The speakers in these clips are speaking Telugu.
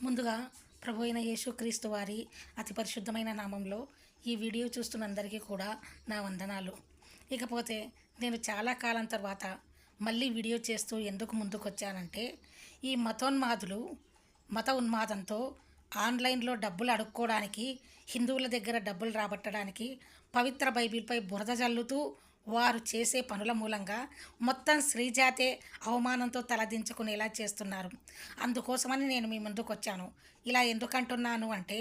ముందుగా ప్రభు అయిన యేసుక్రీస్తు వారి అతి పరిశుద్ధమైన నామంలో ఈ వీడియో చూస్తున్న అందరికీ కూడా నా వందనాలు. ఇకపోతే నేను చాలా కాలం తర్వాత మళ్ళీ వీడియో చేస్తూ ఎందుకు ముందుకొచ్చానంటే ఈ మతోన్మాదులు మత ఉన్మాదంతో ఆన్లైన్లో డబ్బులు అడుక్కోవడానికి హిందువుల దగ్గర డబ్బులు రాబట్టడానికి పవిత్ర బైబిల్పై బురద జల్లుతూ వారు చేసే పనుల మూలంగా మొత్తం స్త్రీజాతే అవమానంతో తలదించుకునేలా చేస్తున్నారు. అందుకోసమని నేను మీ ముందుకు వచ్చాను ఇలా ఎందుకంటున్నాను అంటే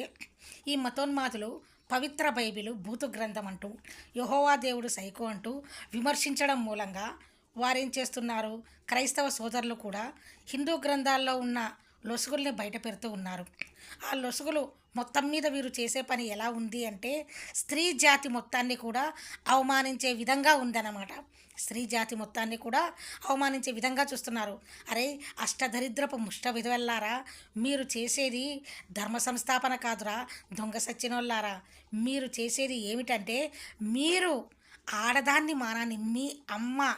ఈ మతోన్మాదులు పవిత్ర బైబిలు భూతు గ్రంథం అంటూ యహోవా దేవుడు సైకో అంటూ విమర్శించడం మూలంగా వారేం చేస్తున్నారు? క్రైస్తవ సోదరులు కూడా హిందూ గ్రంథాల్లో ఉన్న లొసుగుల్ని బయట పెడుతూ ఉన్నారు. ఆ లొసుగులు మొత్తం మీద వీరు చేసే పని ఎలా ఉంది అంటే స్త్రీ జాతి మొత్తాన్ని కూడా అవమానించే విధంగా ఉందన్నమాట. స్త్రీ జాతి మొత్తాన్ని కూడా అవమానించే విధంగా చూస్తున్నారు. అరే అష్టదరిద్రపు ముష్ట విధవెల్లారా మీరు చేసేది ధర్మ సంస్థాపన కాదురా దొంగ సచ్చినోళ్ళారా. మీరు చేసేది ఏమిటంటే మీరు ఆడదాన్ని మానాన్ని మీ అమ్మ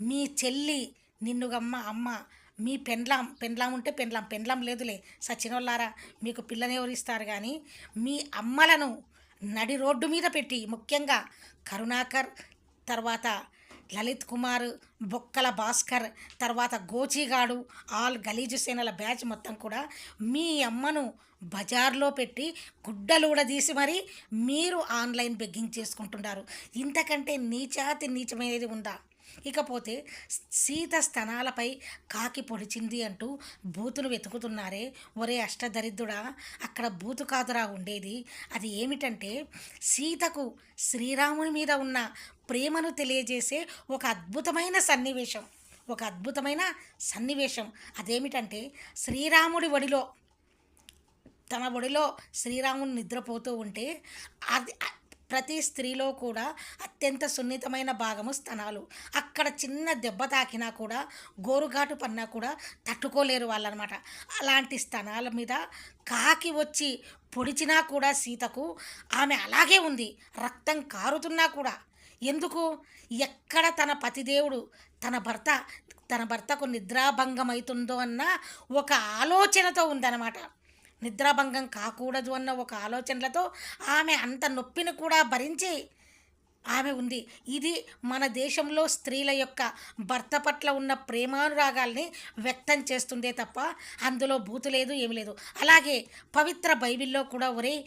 మీ చెల్లి నిన్నుగమ్మ అమ్మ మీ పెండ్లాం పెండ్లాం ఉంటే పెండ్లాం పెండ్లాం లేదులే. సచినోళ్ళారా మీకు పిల్లని ఎవరిస్తారు కానీ మీ అమ్మలను నడి రోడ్డు మీద పెట్టి ముఖ్యంగా కరుణాకర్ తర్వాత లలిత్ కుమార్ బొక్కల భాస్కర్ తర్వాత గోచిగాడు ఆల్ గలీజు సేనల బ్యాచ్ మొత్తం కూడా మీ అమ్మను బజార్లో పెట్టి గుడ్డలు కూడా తీసి మరి మీరు ఆన్లైన్ బెగ్గింగ్ చేసుకుంటున్నారు. ఇంతకంటే నీచాతి నీచమైనది ఉందా? ఇకపోతే సీత స్తనాలపై కాకి పొడిచింది అంటూ బూతును వెతుకుతున్నారే. ఒరే అష్టదరిద్రుడా అక్కడ బూతు కాదురా ఉండేది. అది ఏమిటంటే సీతకు శ్రీరాముని మీద ఉన్న ప్రేమను తెలియజేసే ఒక అద్భుతమైన సన్నివేశం. ఒక అద్భుతమైన సన్నివేశం. అదేమిటంటే శ్రీరాముడి ఒడిలో తన ఒడిలో శ్రీరాముని నిద్రపోతూ ఉంటే అది ప్రతి స్త్రీలో కూడా అత్యంత సున్నితమైన భాగము స్తనాలు. అక్కడ చిన్న దెబ్బ తాకినా కూడా గోరుఘాటు పన్నా కూడా తట్టుకోలేరు వాళ్ళనమాట. అలాంటి స్తనాల మీద కాకి వచ్చి పొడిచినా కూడా సీతకు ఆమె అలాగే ఉంది. రక్తం కారుతున్నా కూడా. ఎందుకు? ఎక్కడ తన పతిదేవుడు తన భర్త తన భర్తకు నిద్రాభంగం అవుతుందో అన్న ఒక ఆలోచనతో ఉందన్నమాట. నిద్రాభంగం కాకూడదు అన్న ఒక ఆలోచనలతో ఆమె అంత నొప్పిని కూడా భరించి ఆమె ఉంది. ఇది మన దేశంలో స్త్రీల యొక్క భర్త పట్ల ఉన్న ప్రేమానురాగాల్ని వ్యక్తం చేస్తుందే తప్ప అందులో బూతు లేదు ఏమి లేదు. అలాగే పవిత్ర బైబిల్లో కూడా ఒరే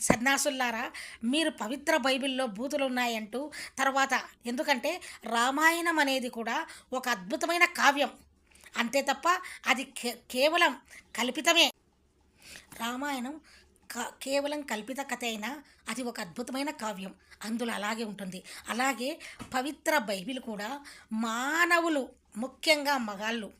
సన్యాసుల్లారా మీరు పవిత్ర బైబిల్లో బూతులు ఉన్నాయంటూ తర్వాత ఎందుకంటే రామాయణం అనేది కూడా ఒక అద్భుతమైన కావ్యం. అంతే తప్ప అది కే- కేవలం కల్పితమే. రామాయణం క- కేవలం కల్పిత కథ అయినా అది ఒక అద్భుతమైన కావ్యం. అందులో అలాగే ఉంటుంది. అలాగే పవిత్ర బైబిల్ కూడా మానవులు ముఖ్యంగా మగాళ్ళు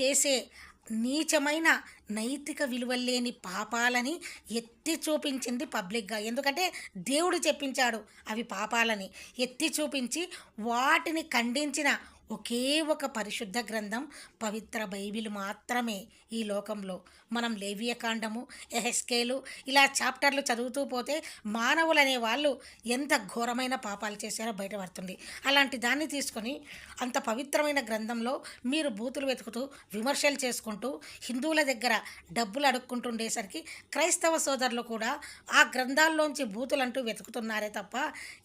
చేసే నీచమైన నైతిక విలువలేని పాపాలని ఎత్తి చూపించింది పబ్లిక్గా. ఎందుకంటే దేవుడు చెప్పించాడు అవి పాపాలని. ఎత్తి చూపించి వాటిని ఖండించిన ఒకే ఒక పరిశుద్ధ గ్రంథం పవిత్ర బైబిల్ మాత్రమే ఈ లోకంలో. మనం లేవియకాండము ఎహెస్కేలు ఇలా చాప్టర్లు చదువుతూ పోతే మానవులు అనే వాళ్ళు ఎంత ఘోరమైన పాపాలు చేశారో బయటపడుతుంది అలాంటి దాన్ని తీసుకొని అంత పవిత్రమైన గ్రంథంలో మీరు బూతులు వెతుకుతూ విమర్శలు చేసుకుంటూ హిందువుల దగ్గర డబ్బులు అడుక్కుంటుండేసరికి క్రైస్తవ సోదరులు కూడా ఆ గ్రంథాల్లోంచి బూతులు అంటూ వెతుకుతున్నారే తప్ప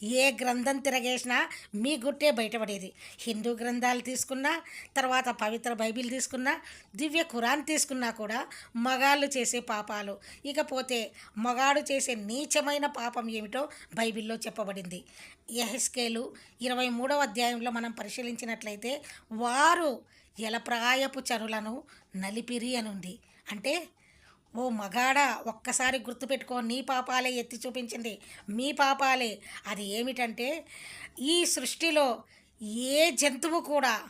ఏ గ్రంథం తిరగేసినా మీ గుట్టే బయటపడేది. హిందూ గ్రంథాలు తీసుకున్నా తర్వాత పవిత్ర బైబిల్ తీసుకున్నా దివ్య ఖురాన్ తీసుకున్నా కూడా మగాళ్ళు చేసే పాపాలు. ఇకపోతే మగాడు చేసే నీచమైన పాపం ఏమిటో బైబిల్లో చెప్పబడింది. ఎహెస్కేలు ఇరవై మూడవ అధ్యాయంలో మనం పరిశీలించినట్లయితే వారు ఎలప్రాయపు చరులను నలిపిరి అని ఉంది అంటే ఓ మగాడా ఒక్కసారి గుర్తుపెట్టుకో నీ పాపాలే ఎత్తి చూపించింది. మీ పాపాలే. అది ఏమిటంటే ఈ సృష్టిలో ఏ జంతువు కూడా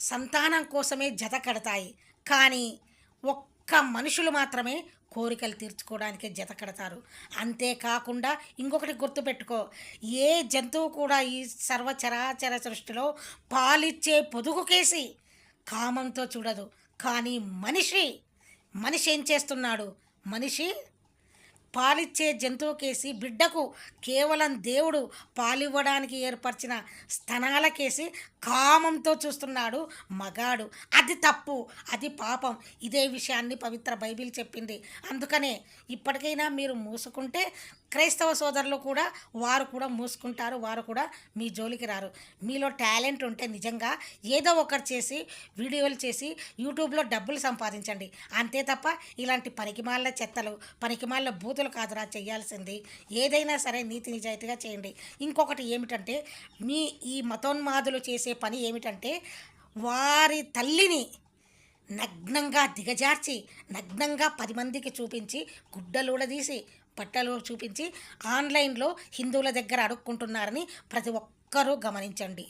సంతానం కోసమే జత కడతాయి. కానీ ఒక్క మనుషులు మాత్రమే కోరికలు తీర్చుకోవడానికే జత కడతారు. అంతేకాకుండా ఇంకొకటి గుర్తుపెట్టుకో. ఏ జంతువు కూడా ఈ సర్వచరాచర సృష్టిలో పాలిచ్చే పొదుగుకేసి కామంతో చూడదు. కానీ మనిషి మనిషి ఏం చేస్తున్నాడు? మనిషి పాలిచ్చే జంతువుకేసి బిడ్డకు కేవలం దేవుడు పాలివ్వడానికి ఏర్పరిచిన స్థనాలకేసి కామంతో చూస్తున్నాడు మగాడు. అది తప్పు అది పాపం. ఇదే విషయాన్ని పవిత్ర బైబిల్ చెప్పింది. అందుకనే ఇప్పటికైనా మీరు మూసుకుంటే క్రైస్తవ సోదరులు కూడా వారు కూడా మూసుకుంటారు వారు కూడా మీ జోలికి రారు. మీలో టాలెంట్ ఉంటే నిజంగా ఏదో ఒకటి చేసి వీడియోలు చేసి యూట్యూబ్లో డబ్బులు సంపాదించండి. అంతే తప్ప ఇలాంటి పనికిమాల చెత్తలు పనికిమాల బూతులు కాదురా చేయాల్సింది. ఏదైనా సరే నీతి నిజాయితీగా చేయండి. ఇంకొకటి ఏమిటంటే మీ ఈ మతోన్మాదులు చేసే పని ఏమిటంటే వారి తల్లిని నగ్నంగా దిగజార్చి నగ్నంగా పది మందికి చూపించి గుడ్డలూడదీసి బట్టలు చూపించి ఆన్లైన్లో హిందువుల దగ్గర అడుక్కుంటున్నారని ప్రతి ఒక్కరూ గమనించండి.